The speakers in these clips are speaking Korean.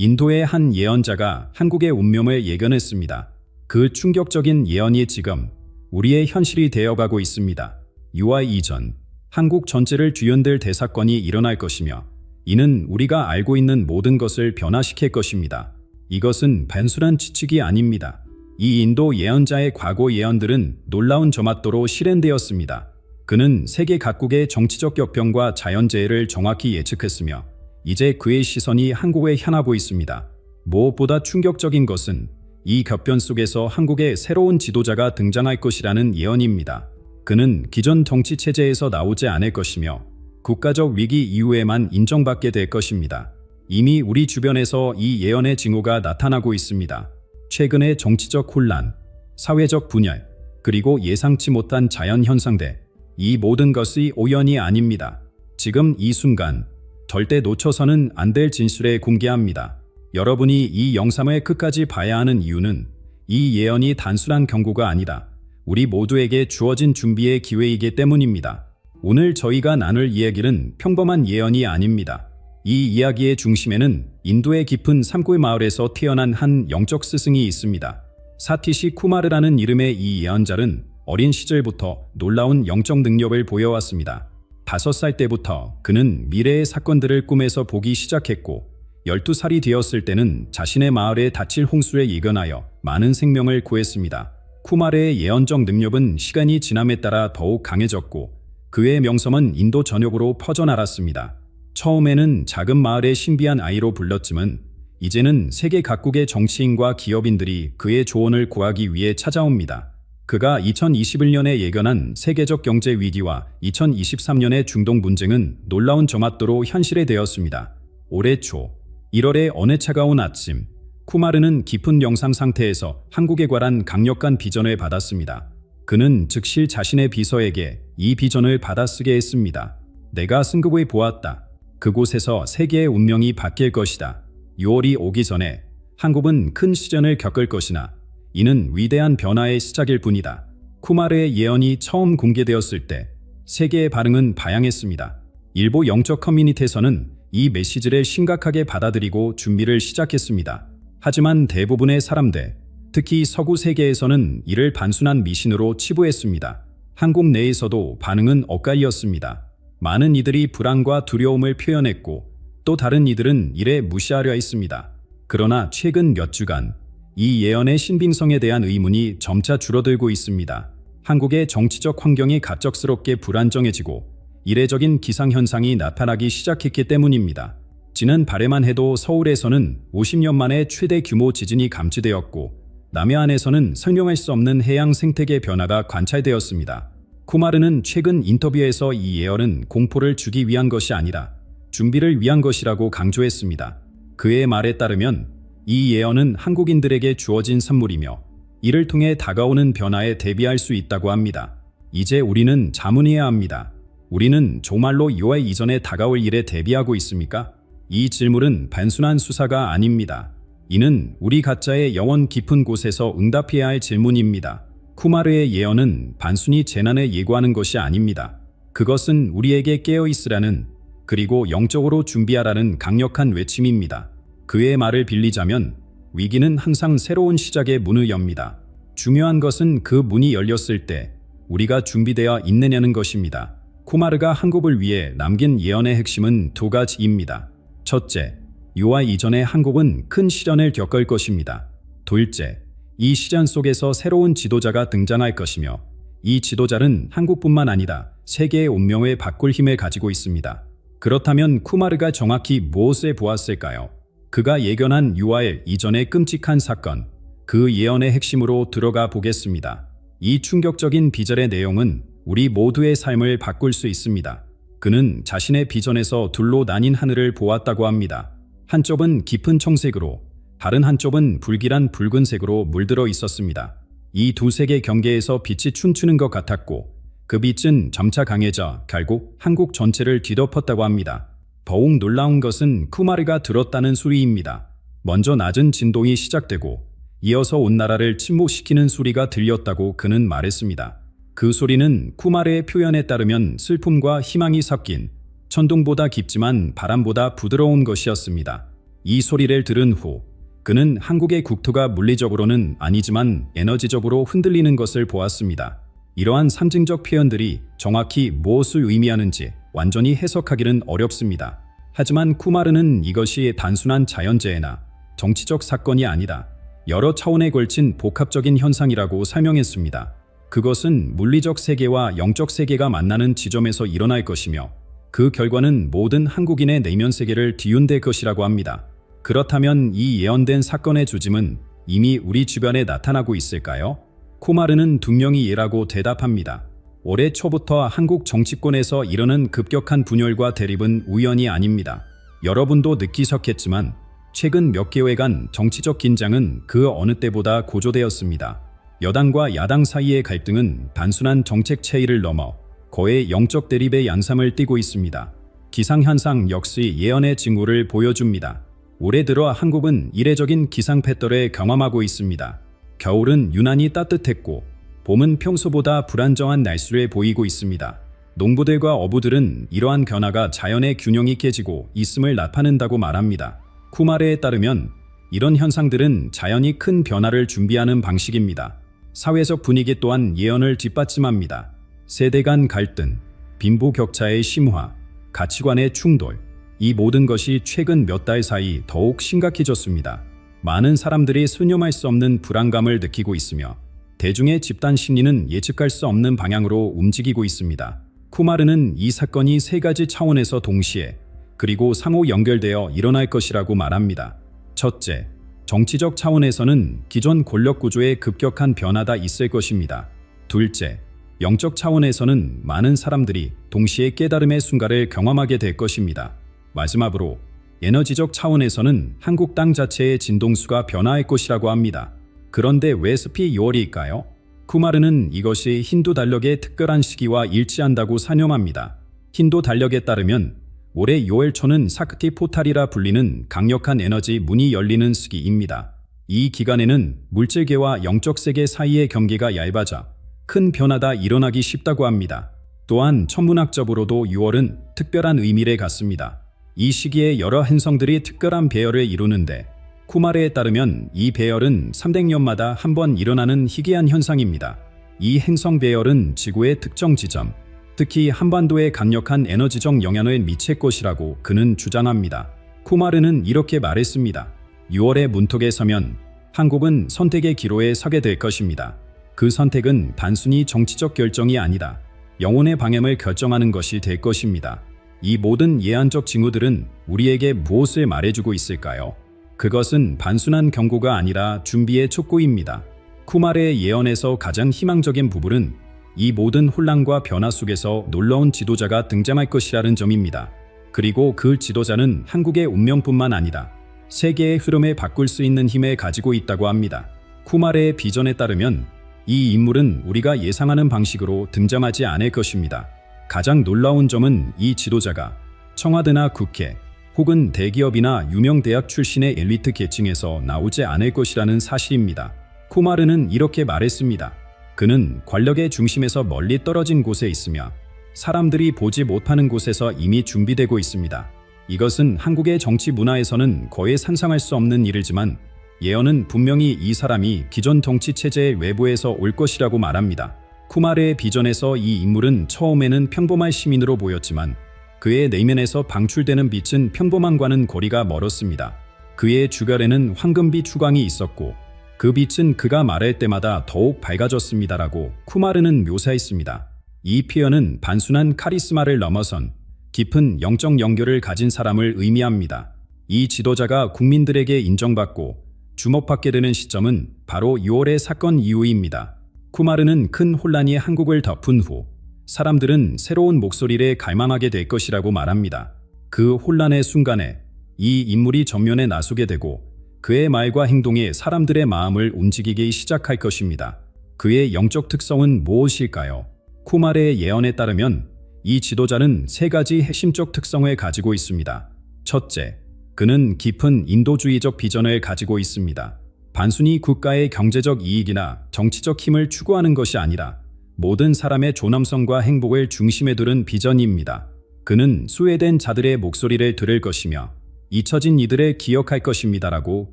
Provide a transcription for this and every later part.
인도의 한 예언자가 한국의 운명을 예견했습니다. 그 충격적인 예언이 지금 우리의 현실이 되어가고 있습니다. 유아 이전 한국 전체를 뒤흔들 대사건이 일어날 것이며 이는 우리가 알고 있는 모든 것을 변화시킬 것입니다. 이것은 단순한 추측이 아닙니다. 이 인도 예언자의 과거 예언들은 놀라운 저맛도로 실현되었습니다. 그는 세계 각국의 정치적 격변과 자연재해를 정확히 예측했으며 이제 그의 시선이 한국에 향하고 있습니다. 무엇보다 충격적인 것은 이 격변 속에서 한국의 새로운 지도자가 등장할 것이라는 예언입니다. 그는 기존 정치 체제에서 나오지 않을 것이며 국가적 위기 이후에만 인정받게 될 것입니다. 이미 우리 주변에서 이 예언의 징후가 나타나고 있습니다. 최근의 정치적 혼란, 사회적 분열, 그리고 예상치 못한 자연 현상들, 이 모든 것이 우연이 아닙니다. 지금 이 순간 절대 놓쳐서는 안 될 진술에 공개합니다. 여러분이 이 영상을 끝까지 봐야 하는 이유는 이 예언이 단순한 경고가 아니다. 우리 모두에게 주어진 준비의 기회이기 때문입니다. 오늘 저희가 나눌 이야기는 평범한 예언이 아닙니다. 이 이야기의 중심에는 인도의 깊은 산골 마을에서 태어난 한 영적 스승이 있습니다. 사티시 쿠마르라는 이름의 이 예언자는 어린 시절부터 놀라운 영적 능력을 보여왔습니다. 다섯 살 때부터 그는 미래의 사건들을 꿈에서 보기 시작했고 12살이 되었을 때는 자신의 마을에 닥칠 홍수에 예견하여 많은 생명을 구했습니다. 쿠마르의 예언적 능력은 시간이 지남에 따라 더욱 강해졌고 그의 명성은 인도 전역으로 퍼져나갔습니다. 처음에는 작은 마을의 신비한 아이로 불렸지만 이제는 세계 각국의 정치인과 기업인들이 그의 조언을 구하기 위해 찾아옵니다. 그가 2021년에 예견한 세계적 경제 위기와 2023년의 중동 분쟁은 놀라운 정확도로 현실에 되었습니다. 올해 초 1월의 어느 차가운 아침 쿠마르는 깊은 영상 상태에서 한국에 관한 강력한 비전을 받았습니다. 그는 즉시 자신의 비서에게 이 비전을 받아쓰게 했습니다. 내가 승급을 보았다. 그곳에서 세계의 운명이 바뀔 것이다. 6월이 오기 전에 한국은 큰 시전을 겪을 것이나 이는 위대한 변화의 시작일 뿐이다. 쿠마르의 예언이 처음 공개되었을 때 세계의 반응은 다양했습니다. 일부 영적 커뮤니티에서는 이 메시지를 심각하게 받아들이고 준비를 시작했습니다. 하지만 대부분의 사람들, 특히 서구 세계에서는 이를 단순한 미신으로 치부했습니다. 한국 내에서도 반응은 엇갈렸습니다. 많은 이들이 불안과 두려움을 표현했고 또 다른 이들은 이를 무시하려 했습니다. 그러나 최근 몇 주간 이 예언의 신빙성에 대한 의문이 점차 줄어들고 있습니다. 한국의 정치적 환경이 갑작스럽게 불안정해지고 이례적인 기상현상이 나타나기 시작했기 때문입니다. 지난 발에만 해도 서울에서는 50년 만에 최대 규모 지진이 감지되었고 남해안에서는 설명할 수 없는 해양 생태계 변화가 관찰되었습니다. 쿠마르는 최근 인터뷰에서 이 예언은 공포를 주기 위한 것이 아니라 준비를 위한 것이라고 강조했습니다. 그의 말에 따르면 이 예언은 한국인들에게 주어진 선물이며 이를 통해 다가오는 변화에 대비할 수 있다고 합니다. 이제 우리는 자문해야 합니다. 우리는 정말로 6월 이전에 다가올 일에 대비하고 있습니까? 이 질문은 단순한 수사가 아닙니다. 이는 우리 가짜의 영원 깊은 곳에서 응답해야 할 질문입니다. 쿠마르의 예언은 단순히 재난을 예고하는 것이 아닙니다. 그것은 우리에게 깨어있으라는 그리고 영적으로 준비하라는 강력한 외침입니다. 그의 말을 빌리자면 위기는 항상 새로운 시작의 문을 엽니다. 중요한 것은 그 문이 열렸을 때 우리가 준비되어 있느냐는 것입니다. 쿠마르가 한국을 위해 남긴 예언의 핵심은 두 가지입니다. 첫째, 유아 이전에 한국은 큰 시련을 겪을 것입니다. 둘째, 이 시련 속에서 새로운 지도자가 등장할 것이며 이 지도자는 한국뿐만 아니라 세계의 운명을 바꿀 힘을 가지고 있습니다. 그렇다면 쿠마르가 정확히 무엇을 보았을까요? 그가 예견한 유아의 이전의 끔찍한 사건, 그 예언의 핵심으로 들어가 보겠습니다. 이 충격적인 비절의 내용은 우리 모두의 삶을 바꿀 수 있습니다. 그는 자신의 비전에서 둘로 나뉜 하늘을 보았다고 합니다. 한쪽은 깊은 청색으로, 다른 한쪽은 불길한 붉은색으로 물들어 있었습니다. 이 두 색의 경계에서 빛이 춤추는 것 같았고 그 빛은 점차 강해져 결국 한국 전체를 뒤덮었다고 합니다. 더욱 놀라운 것은 쿠마르가 들었다는 소리입니다. 먼저 낮은 진동이 시작되고 이어서 온 나라를 침묵시키는 소리가 들렸다고 그는 말했습니다. 그 소리는 쿠마르의 표현에 따르면 슬픔과 희망이 섞인 천둥보다 깊지만 바람보다 부드러운 것이었습니다. 이 소리를 들은 후 그는 한국의 국토가 물리적으로는 아니지만 에너지적으로 흔들리는 것을 보았습니다. 이러한 상징적 표현들이 정확히 무엇을 의미하는지 완전히 해석하기는 어렵습니다. 하지만 쿠마르는 이것이 단순한 자연재해나 정치적 사건이 아니다. 여러 차원에 걸친 복합적인 현상이라고 설명했습니다. 그것은 물리적 세계와 영적 세계가 만나는 지점에서 일어날 것이며 그 결과는 모든 한국인의 내면 세계를 뒤흔들 것이라고 합니다. 그렇다면 이 예언된 사건의 조짐은 이미 우리 주변에 나타나고 있을까요? 코마르는 두 명이 예라고 대답합니다. 올해 초부터 한국 정치권에서 이러는 급격한 분열과 대립은 우연이 아닙니다. 여러분도 느끼셨겠지만 최근 몇 개월간 정치적 긴장은 그 어느 때보다 고조되었습니다. 여당과 야당 사이의 갈등은 단순한 정책 차이를 넘어 거의 영적 대립의 양상을 띠고 있습니다. 기상현상 역시 예언의 징후를 보여줍니다. 올해 들어 한국은 이례적인 기상 패턴을 경험하고 있습니다. 겨울은 유난히 따뜻했고 봄은 평소보다 불안정한 날씨를 보이고 있습니다. 농부들과 어부들은 이러한 변화가 자연의 균형이 깨지고 있음을 나타낸다고 말합니다. 쿠마레에 따르면 이런 현상들은 자연이 큰 변화를 준비하는 방식입니다. 사회적 분위기 또한 예언을 뒷받침합니다. 세대 간 갈등, 빈부 격차의 심화, 가치관의 충돌, 이 모든 것이 최근 몇 달 사이 더욱 심각해졌습니다. 많은 사람들이 수념할 수 없는 불안감을 느끼고 있으며 대중의 집단 심리는 예측할 수 없는 방향으로 움직이고 있습니다. 쿠마르는 이 사건이 세 가지 차원에서 동시에 그리고 상호 연결되어 일어날 것이라고 말합니다. 첫째, 정치적 차원에서는 기존 권력 구조의 급격한 변화가 있을 것입니다. 둘째, 영적 차원에서는 많은 사람들이 동시에 깨달음의 순간을 경험하게 될 것입니다. 마지막으로 에너지적 차원에서는 한국 땅 자체의 진동수가 변화할 것이라고 합니다. 그런데 왜 습이 6월일까요? 쿠마르는 이것이 힌두 달력의 특별한 시기와 일치한다고 사념합니다. 힌두 달력에 따르면 올해 6월 초는 사크티 포탈이라 불리는 강력한 에너지 문이 열리는 시기입니다. 이 기간에는 물질계와 영적 세계 사이의 경계가 얇아져 큰 변화가 일어나기 쉽다고 합니다. 또한 천문학적으로도 6월은 특별한 의미를 갖습니다. 이 시기에 여러 행성들이 특별한 배열을 이루는데 쿠마레에 따르면 이 배열은 300년마다 한 번 일어나는 희귀한 현상입니다. 이 행성 배열은 지구의 특정 지점, 특히 한반도에 강력한 에너지적 영향을 미칠 것이라고 그는 주장합니다. 쿠마르는 이렇게 말했습니다. 6월의 문턱에 서면 한국은 선택의 기로에 서게 될 것입니다. 그 선택은 단순히 정치적 결정이 아니다. 영혼의 방향을 결정하는 것이 될 것입니다. 이 모든 예언적 징후들은 우리에게 무엇을 말해주고 있을까요? 그것은 단순한 경고가 아니라 준비의 촉구입니다. 쿠마르의 예언에서 가장 희망적인 부분은 이 모든 혼란과 변화 속에서 놀라운 지도자가 등장할 것이라는 점입니다. 그리고 그 지도자는 한국의 운명뿐만 아니라 세계의 흐름을 바꿀 수 있는 힘을 가지고 있다고 합니다. 쿠마르의 비전에 따르면 이 인물은 우리가 예상하는 방식으로 등장하지 않을 것입니다. 가장 놀라운 점은 이 지도자가 청와대나 국회 혹은 대기업이나 유명 대학 출신의 엘리트 계층에서 나오지 않을 것이라는 사실입니다. 쿠마르는 이렇게 말했습니다. 그는 권력의 중심에서 멀리 떨어진 곳에 있으며 사람들이 보지 못하는 곳에서 이미 준비되고 있습니다. 이것은 한국의 정치 문화에서는 거의 상상할 수 없는 일이지만 예언은 분명히 이 사람이 기존 정치 체제의 외부에서 올 것이라고 말합니다. 쿠마르의 비전에서 이 인물은 처음에는 평범한 시민으로 보였지만 그의 내면에서 방출되는 빛은 평범함과는 거리가 멀었습니다. 그의 주변에는 황금빛 추광이 있었고 그 빛은 그가 말할 때마다 더욱 밝아졌습니다라고 쿠마르는 묘사했습니다. 이 표현은 단순한 카리스마를 넘어선 깊은 영적 연결을 가진 사람을 의미합니다. 이 지도자가 국민들에게 인정받고 주목받게 되는 시점은 바로 6월의 사건 이후입니다. 쿠마르는 큰 혼란이 한국을 덮은 후 사람들은 새로운 목소리를 갈망하게 될 것이라고 말합니다. 그 혼란의 순간에 이 인물이 전면에 나서게 되고 그의 말과 행동이 사람들의 마음을 움직이기 시작할 것입니다. 그의 영적 특성은 무엇일까요? 쿠마르의 예언에 따르면 이 지도자는 세 가지 핵심적 특성을 가지고 있습니다. 첫째, 그는 깊은 인도주의적 비전을 가지고 있습니다. 단순히 국가의 경제적 이익이나 정치적 힘을 추구하는 것이 아니라 모든 사람의 존엄성과 행복을 중심에 두는 비전입니다. 그는 수혜된 자들의 목소리를 들을 것이며 잊혀진 이들을 기억할 것입니다라고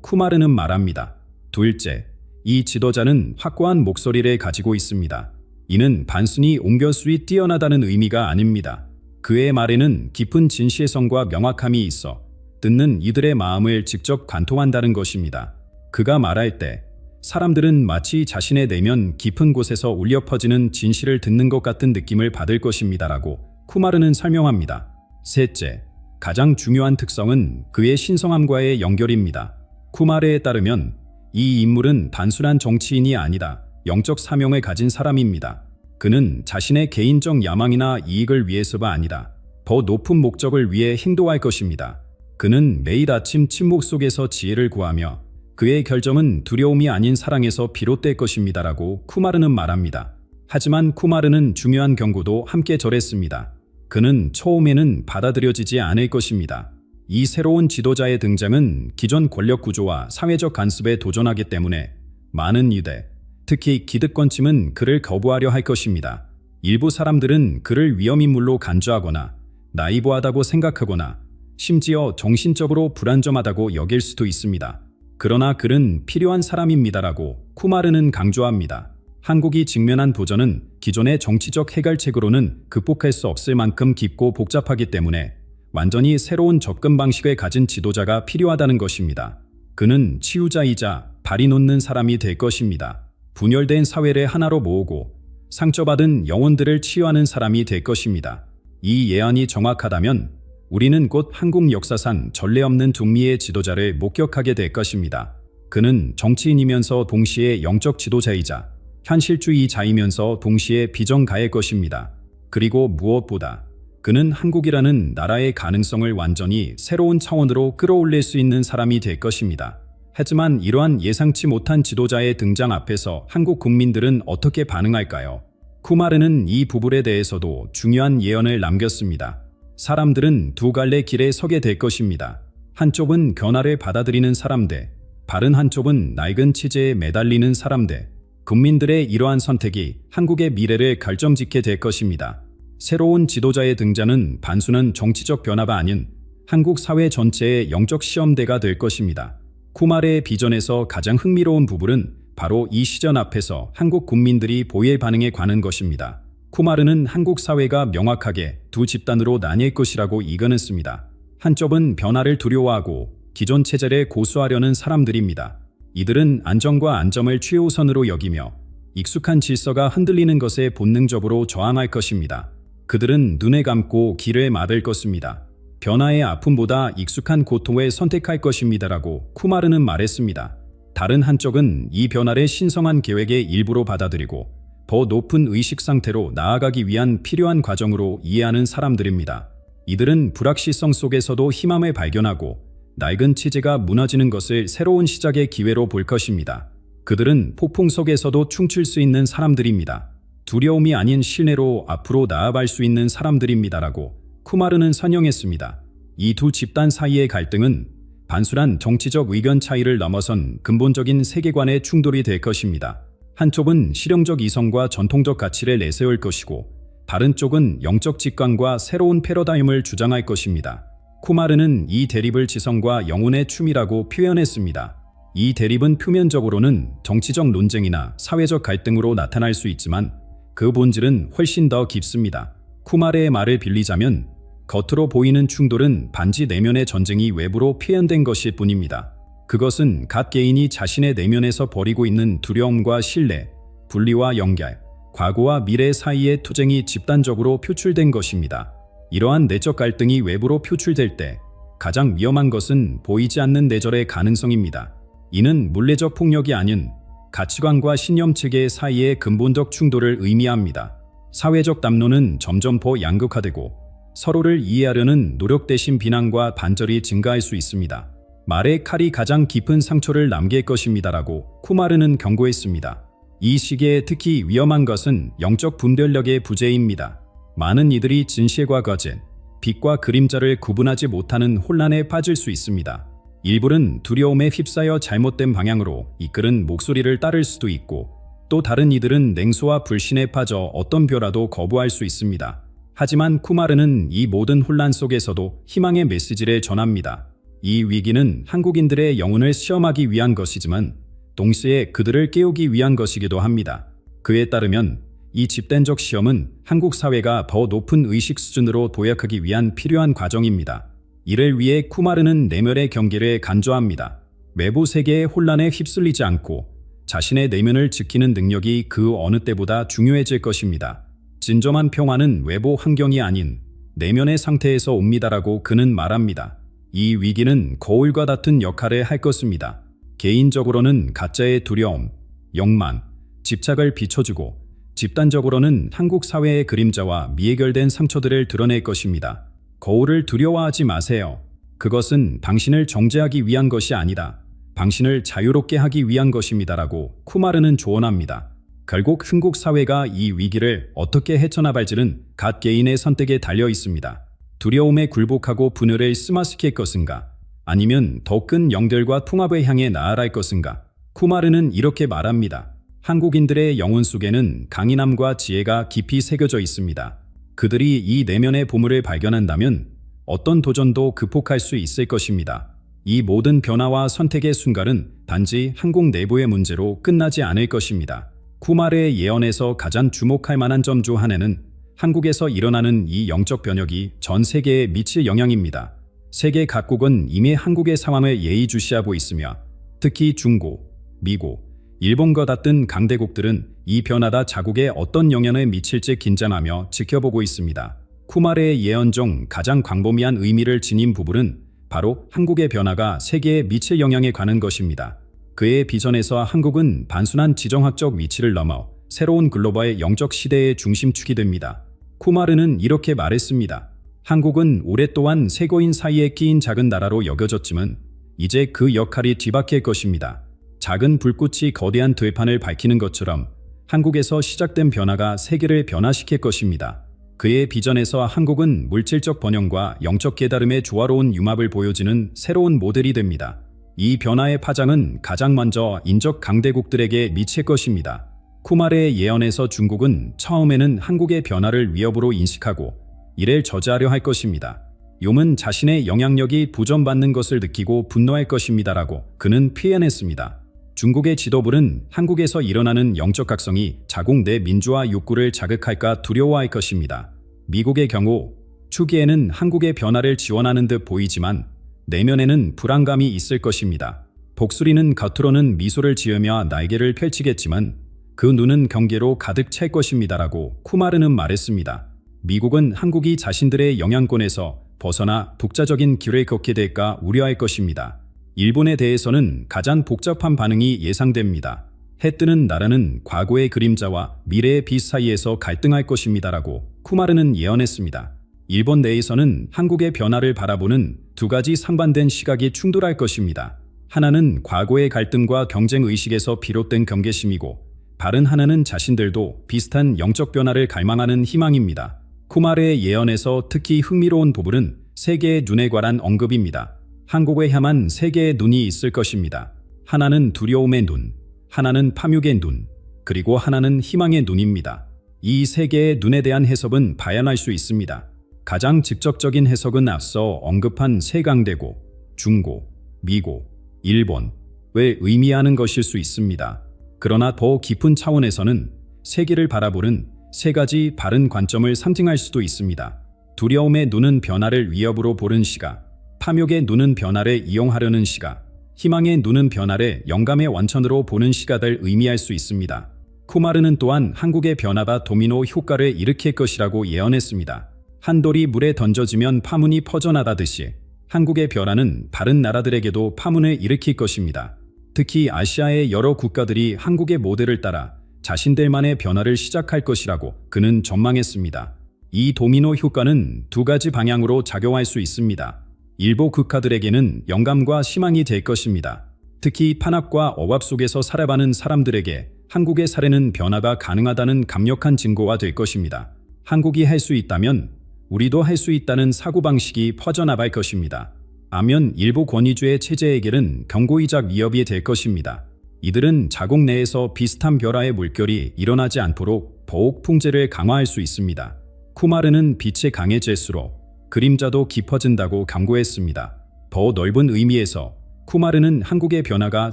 쿠마르는 말합니다. 둘째, 이 지도자는 확고한 목소리를 가지고 있습니다. 이는 단순히 옹교수이 뛰어나다는 의미가 아닙니다. 그의 말에는 깊은 진실성과 명확함이 있어 듣는 이들의 마음을 직접 관통한다는 것입니다. 그가 말할 때 사람들은 마치 자신의 내면 깊은 곳에서 울려 퍼지는 진실을 듣는 것 같은 느낌을 받을 것입니다라고 쿠마르는 설명합니다. 셋째, 가장 중요한 특성은 그의 신성함과의 연결입니다. 쿠마르에 따르면 이 인물은 단순한 정치인이 아니다. 영적 사명을 가진 사람입니다. 그는 자신의 개인적 야망이나 이익을 위해서가 아니다. 더 높은 목적을 위해 행동할 것입니다. 그는 매일 아침 침묵 속에서 지혜를 구하며 그의 결정은 두려움이 아닌 사랑에서 비롯될 것입니다라고 쿠마르는 말합니다. 하지만 쿠마르는 중요한 경고도 함께 절했습니다. 그는 처음에는 받아들여지지 않을 것입니다. 이 새로운 지도자의 등장은 기존 권력 구조와 사회적 간섭에 도전하기 때문에 많은 이대, 특히 기득권층은 그를 거부하려 할 것입니다. 일부 사람들은 그를 위험인물로 간주하거나 나이브하다고 생각하거나 심지어 정신적으로 불안정하다고 여길 수도 있습니다. 그러나 그는 필요한 사람입니다라고 쿠마르는 강조합니다. 한국이 직면한 도전은 기존의 정치적 해결책으로는 극복할 수 없을 만큼 깊고 복잡하기 때문에 완전히 새로운 접근 방식을 가진 지도자가 필요하다는 것입니다. 그는 치유자이자 발이 놓는 사람이 될 것입니다. 분열된 사회를 하나로 모으고 상처받은 영혼들을 치유하는 사람이 될 것입니다. 이 예언이 정확하다면 우리는 곧 한국 역사상 전례 없는 중미의 지도자를 목격하게 될 것입니다. 그는 정치인이면서 동시에 영적 지도자이자 현실주의자이면서 동시에 비정가일 것입니다. 그리고 무엇보다 그는 한국이라는 나라의 가능성을 완전히 새로운 차원으로 끌어올릴 수 있는 사람이 될 것입니다. 하지만 이러한 예상치 못한 지도자의 등장 앞에서 한국 국민들은 어떻게 반응할까요? 쿠마르는 이 부분에 대해서도 중요한 예언을 남겼습니다. 사람들은 두 갈래 길에 서게 될 것입니다. 한쪽은 변화를 받아들이는 사람들, 바른 한쪽은 낡은 치제에 매달리는 사람들. 국민들의 이러한 선택이 한국의 미래를 결정짓게 될 것입니다. 새로운 지도자의 등장은 단순한 정치적 변화가 아닌 한국 사회 전체의 영적 시험대가 될 것입니다. 쿠마르의 비전에서 가장 흥미로운 부분은 바로 이 시전 앞에서 한국 국민들이 보일 반응에 관한 것입니다. 쿠마르는 한국 사회가 명확하게 두 집단으로 나뉠 것이라고 이겨냈습니다. 한쪽은 변화를 두려워하고 기존 체제를 고수하려는 사람들입니다. 이들은 안정과 안정을 최우선으로 여기며 익숙한 질서가 흔들리는 것에 본능적으로 저항할 것입니다. 그들은 눈에 감고 길을 막을 것입니다. 변화의 아픔보다 익숙한 고통을 선택할 것입니다라고 쿠마르는 말했습니다. 다른 한쪽은 이 변화를 신성한 계획의 일부로 받아들이고 더 높은 의식 상태로 나아가기 위한 필요한 과정으로 이해하는 사람들입니다. 이들은 불확실성 속에서도 희망을 발견하고 낡은 치즈가 무너지는 것을 새로운 시작의 기회로 볼 것입니다. 그들은 폭풍 속에서도 춤출 수 있는 사람들입니다. 두려움이 아닌 신뢰로 앞으로 나아갈 수 있는 사람들입니다라고 쿠마르는 선영했습니다. 이 두 집단 사이의 갈등은 단순한 정치적 의견 차이를 넘어선 근본적인 세계관의 충돌이 될 것입니다. 한쪽은 실용적 이성과 전통적 가치를 내세울 것이고 다른 쪽은 영적 직관과 새로운 패러다임을 주장할 것입니다. 쿠마르는 이 대립을 지성과 영혼의 춤이라고 표현했습니다. 이 대립은 표면적으로는 정치적 논쟁이나 사회적 갈등으로 나타날 수 있지만 그 본질은 훨씬 더 깊습니다. 쿠마르의 말을 빌리자면 겉으로 보이는 충돌은 반지 내면의 전쟁이 외부로 표현된 것일 뿐입니다. 그것은 각 개인이 자신의 내면에서 버리고 있는 두려움과 신뢰, 분리와 연결, 과거와 미래 사이의 투쟁이 집단적으로 표출된 것입니다. 이러한 내적 갈등이 외부로 표출될 때 가장 위험한 것은 보이지 않는 내절의 가능성입니다. 이는 물리적 폭력이 아닌 가치관과 신념 체계 사이의 근본적 충돌을 의미합니다. 사회적 담론은 점점 더 양극화되고 서로를 이해하려는 노력 대신 비난과 반절이 증가할 수 있습니다. 말의 칼이 가장 깊은 상처를 남길 것입니다라고 쿠마르는 경고했습니다. 이 시기에 특히 위험한 것은 영적 분별력의 부재입니다. 많은 이들이 진실과 거짓, 빛과 그림자를 구분하지 못하는 혼란에 빠질 수 있습니다. 일부는 두려움에 휩싸여 잘못된 방향으로 이끌은 목소리를 따를 수도 있고 또 다른 이들은 냉소와 불신에 빠져 어떤 벼라도 거부할 수 있습니다. 하지만 쿠마르는 이 모든 혼란 속에서도 희망의 메시지를 전합니다. 이 위기는 한국인들의 영혼을 시험하기 위한 것이지만 동시에 그들을 깨우기 위한 것이기도 합니다. 그에 따르면 이 집단적 시험은 한국 사회가 더 높은 의식 수준으로 도약하기 위한 필요한 과정입니다. 이를 위해 쿠마르는 내면의 경계를 간조합니다. 외부 세계의 혼란에 휩쓸리지 않고 자신의 내면을 지키는 능력이 그 어느 때보다 중요해질 것입니다. 진정한 평화는 외부 환경이 아닌 내면의 상태에서 옵니다라고 그는 말합니다. 이 위기는 거울과 같은 역할을 할 것입니다. 개인적으로는 가짜의 두려움, 욕망, 집착을 비춰주고 집단적으로는 한국 사회의 그림자와 미해결된 상처들을 드러낼 것입니다. 거울을 두려워하지 마세요. 그것은 당신을 정죄하기 위한 것이 아니다. 당신을 자유롭게 하기 위한 것입니다라고 쿠마르는 조언합니다. 결국 한국 사회가 이 위기를 어떻게 헤쳐나갈지는 각 개인의 선택에 달려 있습니다. 두려움에 굴복하고 분열을 스마시킬 것인가? 아니면 더 큰 영들과 통합을 향해 나아갈 것인가? 쿠마르는 이렇게 말합니다. 한국인들의 영혼 속에는 강인함과 지혜가 깊이 새겨져 있습니다. 그들이 이 내면의 보물을 발견한다면 어떤 도전도 극복할 수 있을 것입니다. 이 모든 변화와 선택의 순간은 단지 한국 내부의 문제로 끝나지 않을 것입니다. 쿠마르의 예언에서 가장 주목할 만한 점 중 하나는 한국에서 일어나는 이 영적 변혁이 전 세계에 미칠 영향입니다. 세계 각국은 이미 한국의 상황을 예의주시하고 있으며 특히 중국, 미국, 일본과 같은 강대국들은 이 변화가 자국에 어떤 영향을 미칠지 긴장하며 지켜보고 있습니다. 쿠마르의 예언 중 가장 광범위한 의미를 지닌 부분은 바로 한국의 변화가 세계에 미칠 영향에 관한 것입니다. 그의 비전에서 한국은 단순한 지정학적 위치를 넘어 새로운 글로벌 영적 시대의 중심축이 됩니다. 쿠마르는 이렇게 말했습니다. 한국은 오랫동안 세고인 사이에 끼인 작은 나라로 여겨졌지만 이제 그 역할이 뒤바뀔 것입니다. 작은 불꽃이 거대한 들판을 밝히는 것처럼 한국에서 시작된 변화가 세계를 변화시킬 것입니다. 그의 비전에서 한국은 물질적 번영과 영적 깨달음의 조화로운 융합을 보여주는 새로운 모델이 됩니다. 이 변화의 파장은 가장 먼저 인적 강대국들에게 미칠 것입니다. 쿠마르의 예언에서 중국은 처음에는 한국의 변화를 위협으로 인식하고 이를 저지하려 할 것입니다. 용은 자신의 영향력이 부정받는 것을 느끼고 분노할 것입니다라고 그는 표현했습니다. 중국의 지도부는 한국에서 일어나는 영적 각성이 자국 내 민주화 욕구를 자극할까 두려워할 것입니다. 미국의 경우 초기에는 한국의 변화를 지원하는 듯 보이지만 내면에는 불안감이 있을 것입니다. 복수리는 겉으로는 미소를 지으며 날개를 펼치겠지만 그 눈은 경계로 가득 찰 것입니다라고 쿠마르는 말했습니다. 미국은 한국이 자신들의 영향권에서 벗어나 독자적인 길을 걷게 될까 우려할 것입니다. 일본에 대해서는 가장 복잡한 반응이 예상됩니다. 해 뜨는 나라는 과거의 그림자와 미래의 빛 사이에서 갈등할 것입니다라고 쿠마르는 예언했습니다. 일본 내에서는 한국의 변화를 바라보는 두 가지 상반된 시각이 충돌할 것입니다. 하나는 과거의 갈등과 경쟁 의식에서 비롯된 경계심이고 다른 하나는 자신들도 비슷한 영적 변화를 갈망하는 희망입니다. 쿠마르의 예언에서 특히 흥미로운 부분은 세계의 눈에 관한 언급입니다. 한국에 향한 세 개의 눈이 있을 것입니다. 하나는 두려움의 눈, 하나는 파묘의 눈, 그리고 하나는 희망의 눈입니다. 이 세 개의 눈에 대한 해석은 다양할 수 있습니다. 가장 직접적인 해석은 앞서 언급한 세강대국, 중고, 미고, 일본, 왜 의미하는 것일 수 있습니다. 그러나 더 깊은 차원에서는 세계를 바라보는 세 가지 바른 관점을 상징할 수도 있습니다. 두려움의 눈은 변화를 위협으로 보는 시각, 탐욕의 눈은 변화를 이용하려는 시각, 희망의 눈은 변화를 영감의 원천으로 보는 시각을 의미할 수 있습니다. 쿠마르는 또한 한국의 변화가 도미노 효과를 일으킬 것이라고 예언했습니다. 한 돌이 물에 던져지면 파문이 퍼져나가듯이 한국의 변화는 다른 나라들에게도 파문을 일으킬 것입니다. 특히 아시아의 여러 국가들이 한국의 모델을 따라 자신들만의 변화를 시작할 것이라고 그는 전망했습니다. 이 도미노 효과는 두 가지 방향으로 작용할 수 있습니다. 일부 국가들에게는 영감과 희망이 될 것입니다. 특히 판압과 억압 속에서 살아가는 사람들에게 한국의 사례는 변화가 가능하다는 강력한 증거가 될 것입니다. 한국이 할 수 있다면 우리도 할 수 있다는 사고방식이 퍼져나갈 것입니다. 아면 일부 권위주의 체제에게는 경고이작 위협이 될 것입니다. 이들은 자국 내에서 비슷한 변화의 물결이 일어나지 않도록 더욱 풍제를 강화할 수 있습니다. 쿠마르는 빛이 강해질수록 그림자도 깊어진다고 강구했습니다. 더 넓은 의미에서 쿠마르는 한국의 변화가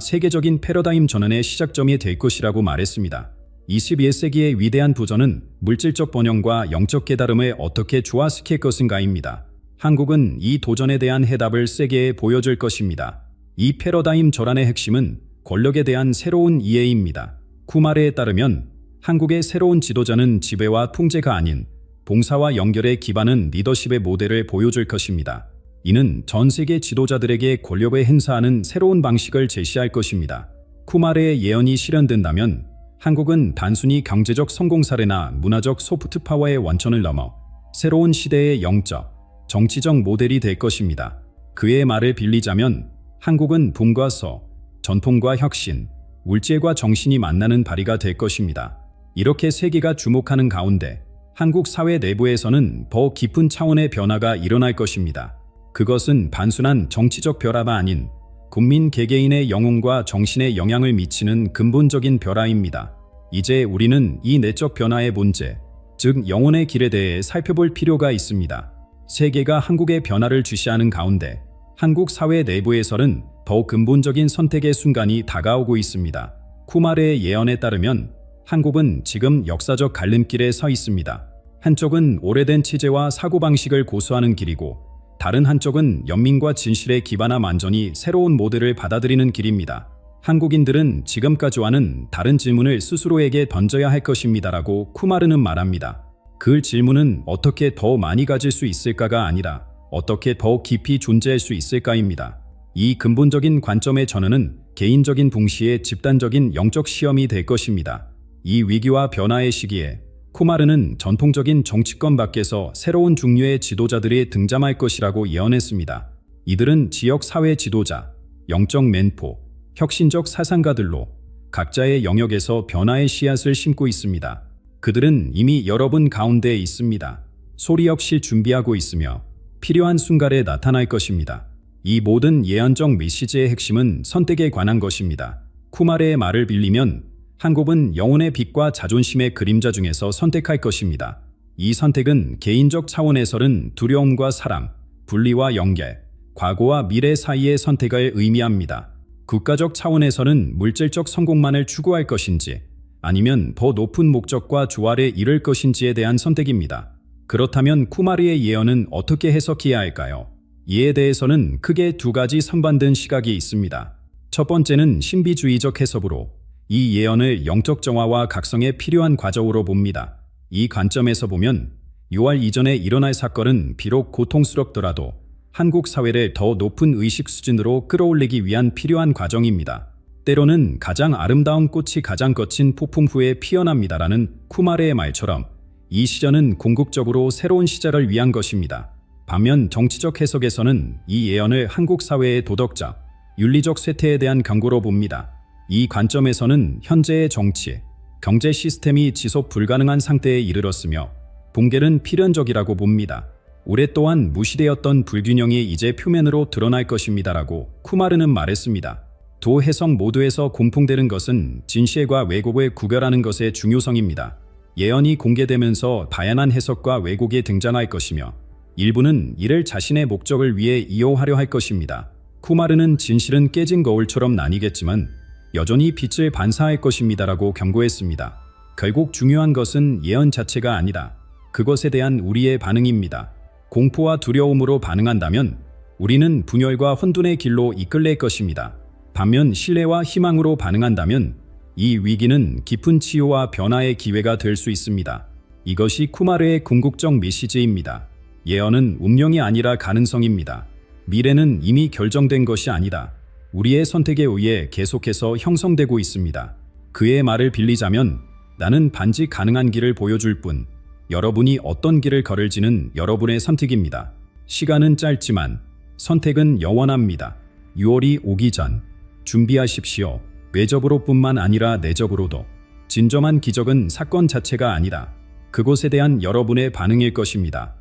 세계적인 패러다임 전환의 시작점이 될 것이라고 말했습니다. 21세기의 위대한 도전은 물질적 번영과 영적 깨달음을 어떻게 조화시킬 것인가입니다. 한국은 이 도전에 대한 해답을 세계에 보여줄 것입니다. 이 패러다임 전환의 핵심은 권력에 대한 새로운 이해입니다. 쿠마르에 따르면 한국의 새로운 지도자는 지배와 통제가 아닌 봉사와 연결에 기반한 리더십의 모델을 보여줄 것입니다. 이는 전 세계 지도자들에게 권력을 행사하는 새로운 방식을 제시할 것입니다. 쿠마르의 예언이 실현된다면 한국은 단순히 경제적 성공 사례나 문화적 소프트 파워의 원천을 넘어 새로운 시대의 영적, 정치적 모델이 될 것입니다. 그의 말을 빌리자면 한국은 봄과 서, 전통과 혁신, 물질과 정신이 만나는 바리가 될 것입니다. 이렇게 세계가 주목하는 가운데 한국 사회 내부에서는 더 깊은 차원의 변화가 일어날 것입니다. 그것은 단순한 정치적 변화가 아닌 국민 개개인의 영혼과 정신에 영향을 미치는 근본적인 변화입니다. 이제 우리는 이 내적 변화의 문제, 즉 영혼의 길에 대해 살펴볼 필요가 있습니다. 세계가 한국의 변화를 주시하는 가운데 한국 사회 내부에서는 더 근본적인 선택의 순간이 다가오고 있습니다. 쿠마르의 예언에 따르면 한국은 지금 역사적 갈림길에 서 있습니다. 한쪽은 오래된 체제와 사고방식을 고수하는 길이고 다른 한쪽은 연민과 진실에 기반한 완전히 새로운 모델을 받아들이는 길입니다. 한국인들은 지금까지와는 다른 질문을 스스로에게 던져야 할 것입니다라고 쿠마르는 말합니다. 그 질문은 어떻게 더 많이 가질 수 있을까가 아니라 어떻게 더 깊이 존재할 수 있을까입니다. 이 근본적인 관점의 전환은 개인적인 동시에 집단적인 영적 시험이 될 것입니다. 이 위기와 변화의 시기에 쿠마르는 전통적인 정치권 밖에서 새로운 종류의 지도자들이 등장할 것이라고 예언했습니다. 이들은 지역 사회 지도자, 영적 멘토, 혁신적 사상가들로 각자의 영역에서 변화의 씨앗을 심고 있습니다. 그들은 이미 여러분 가운데 있습니다. 소리 없이 준비하고 있으며 필요한 순간에 나타날 것입니다. 이 모든 예언적 메시지의 핵심은 선택에 관한 것입니다. 쿠마르의 말을 빌리면 한국은 영혼의 빛과 자존심의 그림자 중에서 선택할 것입니다. 이 선택은 개인적 차원에서는 두려움과 사랑, 분리와 연계, 과거와 미래 사이의 선택을 의미합니다. 국가적 차원에서는 물질적 성공만을 추구할 것인지 아니면 더 높은 목적과 조화에 이를 것인지에 대한 선택입니다. 그렇다면 쿠마르의 예언은 어떻게 해석해야 할까요? 이에 대해서는 크게 두 가지 선반된 시각이 있습니다. 첫 번째는 신비주의적 해석으로 이 예언을 영적 정화와 각성에 필요한 과정으로 봅니다. 이 관점에서 보면 6월 이전에 일어날 사건은 비록 고통스럽더라도 한국 사회를 더 높은 의식 수준으로 끌어올리기 위한 필요한 과정입니다. 때로는 가장 아름다운 꽃이 가장 거친 폭풍 후에 피어납니다라는 쿠마르의 말처럼 이 시전은 궁극적으로 새로운 시작을 위한 것입니다. 반면 정치적 해석에서는 이 예언을 한국 사회의 도덕적, 윤리적 쇠퇴에 대한 경고로 봅니다. 이 관점에서는 현재의 정치, 경제 시스템이 지속 불가능한 상태에 이르렀으며 붕괴는 필연적이라고 봅니다. 오랫동안 무시되었던 불균형이 이제 표면으로 드러날 것입니다라고 쿠마르는 말했습니다. 두 해석 모두에서 공통되는 것은 진실과 왜곡을 구별하는 것의 중요성입니다. 예언이 공개되면서 다양한 해석과 왜곡이 등장할 것이며 일부는 이를 자신의 목적을 위해 이용하려 할 것입니다. 쿠마르는 진실은 깨진 거울처럼 나뉘겠지만 여전히 빛을 반사할 것입니다라고 경고했습니다. 결국 중요한 것은 예언 자체가 아니라 그것에 대한 우리의 반응입니다. 공포와 두려움으로 반응한다면 우리는 분열과 혼돈의 길로 이끌릴 것입니다. 반면 신뢰와 희망으로 반응한다면 이 위기는 깊은 치유와 변화의 기회가 될 수 있습니다. 이것이 쿠마르의 궁극적 메시지입니다. 예언은 운명이 아니라 가능성입니다. 미래는 이미 결정된 것이 아니다. 우리의 선택에 의해 계속해서 형성되고 있습니다. 그의 말을 빌리자면 나는 반지 가능한 길을 보여줄 뿐 여러분이 어떤 길을 걸을지는 여러분의 선택입니다. 시간은 짧지만 선택은 영원합니다. 6월이 오기 전 준비하십시오. 외적으로뿐만 아니라 내적으로도 진정한 기적은 사건 자체가 아니라 그곳에 대한 여러분의 반응일 것입니다.